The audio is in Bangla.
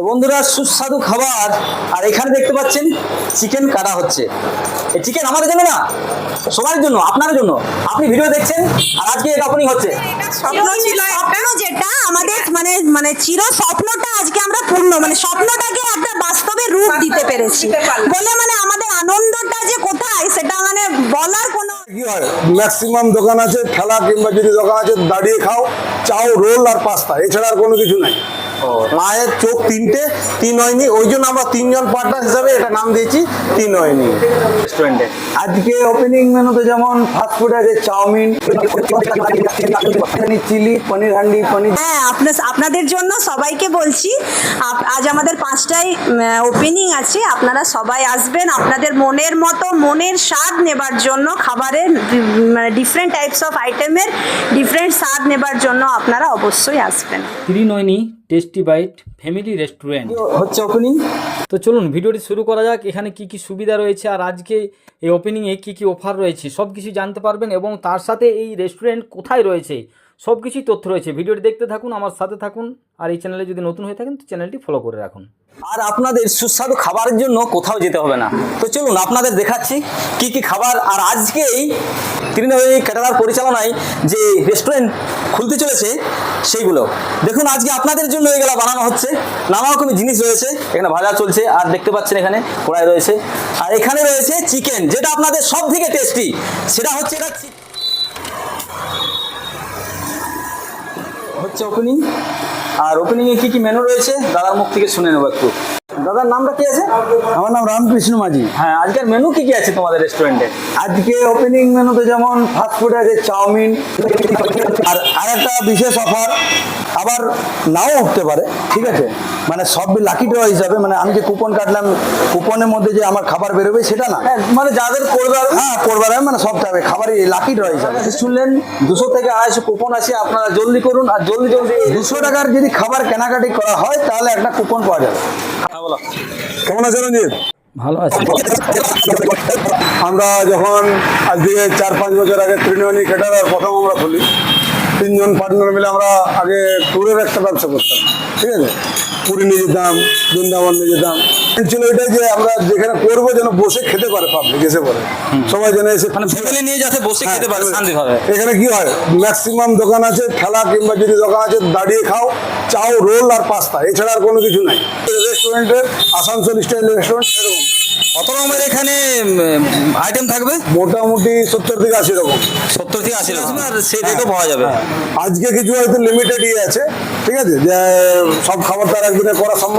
তো বন্ধুরা সুস্বাদু খাবার। আর এখানে দেখতে পাচ্ছেন চিকেন কাটা হচ্ছে। এই চিকেন আমাদের জন্য না সবার জন্য আপনার জন্য। আপনি ভিডিও দেখছেন আর আজকে এটা ওপেনিং হচ্ছে। স্বপ্ন ছিল স্বপ্ন যেটা আমাদের মানে মানে চির স্বপ্নটা আজকে আমরা পূর্ণ মানে স্বপ্নটাকে একটা বাস্তবে রূপ দিতে পেরেছি। বলে মানে আমাদের আনন্দটা যে কোথায় সেটা মানে বলার কোনো কি হয়? ম্যাক্সিমাম দোকান আছে কিংবা যদি দোকান আছে দাঁড়িয়ে খাও চাও রোল আর পাস্তা এছাড়া আর কোনো কিছু নাই। মায়ের চোখ তিনটে তিন হয়নি। ওই জন্য আমরা তিনজন পার্টনার হিসাবে এটা নাম দিয়েছি তিন হয়নি। রেস্টুরেন্টে আজকে ওপেনিং মেনুতে যেমন ফাস্ট ফুড আছে চাউমিন চিলি পনির হান্ডি পনির হ্যাঁ আপনার আপনাদের জন্য সবাইকে বলছি আজ আমাদের পাঁচটায় ওপেনিং আছে। আপনারা সবাই আসবেন। আপনাদের মনের মতো মনের স্বাদ নেবার জন্য খাবারের মানে ডিফারেন্ট টাইপস অফ আইটেমের ডিফারেন্ট স্বাদ নেবার জন্য আপনারা অবশ্যই আসবেন। Trinayani tasty bite family restaurant. হচ্ছে ওপেনিং তো চলুন ভিডিওটি শুরু করা যাক। এখানে কি কি সুবিধা রয়েছে আর আজকে এই ওপেনিংয়ে কি কি অফার রয়েছে সব কিছু জানতে পারবেন এবং তার সাথে এই রেস্টুরেন্ট কোথায় রয়েছে? সব কিছুই তথ্য রয়েছে। ভিডিওটি দেখতে থাকুন, আমার সাথে থাকুন, আর এই চ্যানেলে যদি নতুন হয়ে থাকেন, তো চ্যানেলটি ফলো করে রাখুন। আর আপনাদের সুস্বাদু খাবারের জন্য কোথাও যেতে হবে না। তো চলুন, আপনাদের দেখাচ্ছি কি কি খাবার। আর আজকেই তৃণমূলী ক্যাটারার পরিচালনায় যে রেস্টুরেন্ট খুলতে চলেছে, সেইগুলো। দেখুন, আজকে আপনাদের জন্য এগুলো বানানো হচ্ছে। নানা রকমের জিনিস রয়েছে, এখানে ভাজা চলছে, আর দেখতে পাচ্ছেন এখানে কড়াই রয়েছে। আর এখানে রয়েছে চিকেন যেটা আপনাদের সব থেকে টেস্টি সেটা হচ্ছে এটা হচ্ছে ওপেনিং আর ওপেনিং এ কী কি মেনু রয়েছে? দাদার মুখ থেকে শুনে নেব একটু। দাদার নামটা কি আছে? আমার নাম রামকৃষ্ণ মাঝি। হ্যাঁ আজকের মেনু কি কি আছে তোমাদের রেস্টুরেন্টে আজকে ওপেনিং মেনুতে যেমন ফাস্টফুড আছে চাউমিন আর আরেকটা বিশেষ অফার আবার নাও উঠতে পারে ঠিক আছে? মানে সব লাকি ড্র হিসাবে মানে আমি যে কুপন কাটলাম কুপনের মধ্যে যে আমার খাবার বেরোবে সেটা না। হ্যাঁ মানে যাদের করবার হ্যাঁ করবার মানে সব যাবে খাবারই লাকি ড্র হিসাবে। শুনলেন দুশো থেকে আড়াইশো কুপন আছে আপনারা জলদি করুন আর জলদি জলদি দুশো টাকার যদি খাবার কেনাকাটি করা হয় তাহলে একটা কুপন পাওয়া যাবে। কেমন আছে রঞ্জিত? ভালো আছি। আমরা যখন আজকে চার পাঁচ বছর আগে তৃণমূলী ক্যাটারার প্রথম আমরা খুলি তিনজন পার্টনার মিলে আমরা আগে ট্যুরের একটা ব্যবসা করতাম ঠিক আছে? পুরী নিয়ে যেতাম বৃন্দাবন নিয়ে যেতাম। ছিল এটাই যে আমরা যেখানে করব যেন বসে খেতে পারে পাবলিক এসে পরে সবাই যেন এসে মানে ফ্যামিলি নিয়ে যাতে বসে খেতে পারে হ্যাঁ, শান্তিভাবে। এখানে কি হয়? ম্যাক্সিমাম দোকান আছে ঠেলা কিংবা যদি দোকান আছে দাঁড়িয়ে খাও চাও রোল আর পাস্তা এছাড়া আর কোনো কিছু নাই। রেস্টুরেন্টের আসানসোল স্টাইল রেস্টুরেন্ট এরকম। কত রকমের এখানে আইটেম থাকবে? মোটামুটি সত্তর থেকে আশি রকম। সত্তর থেকে আশি রকম। আর সেই রেটও পাওয়া যাবে। আজকে কিছু হয়তো লিমিটেড ইয়ে আছে ঠিক আছে? যে সব খাবার তার একদিনে করা সম্ভব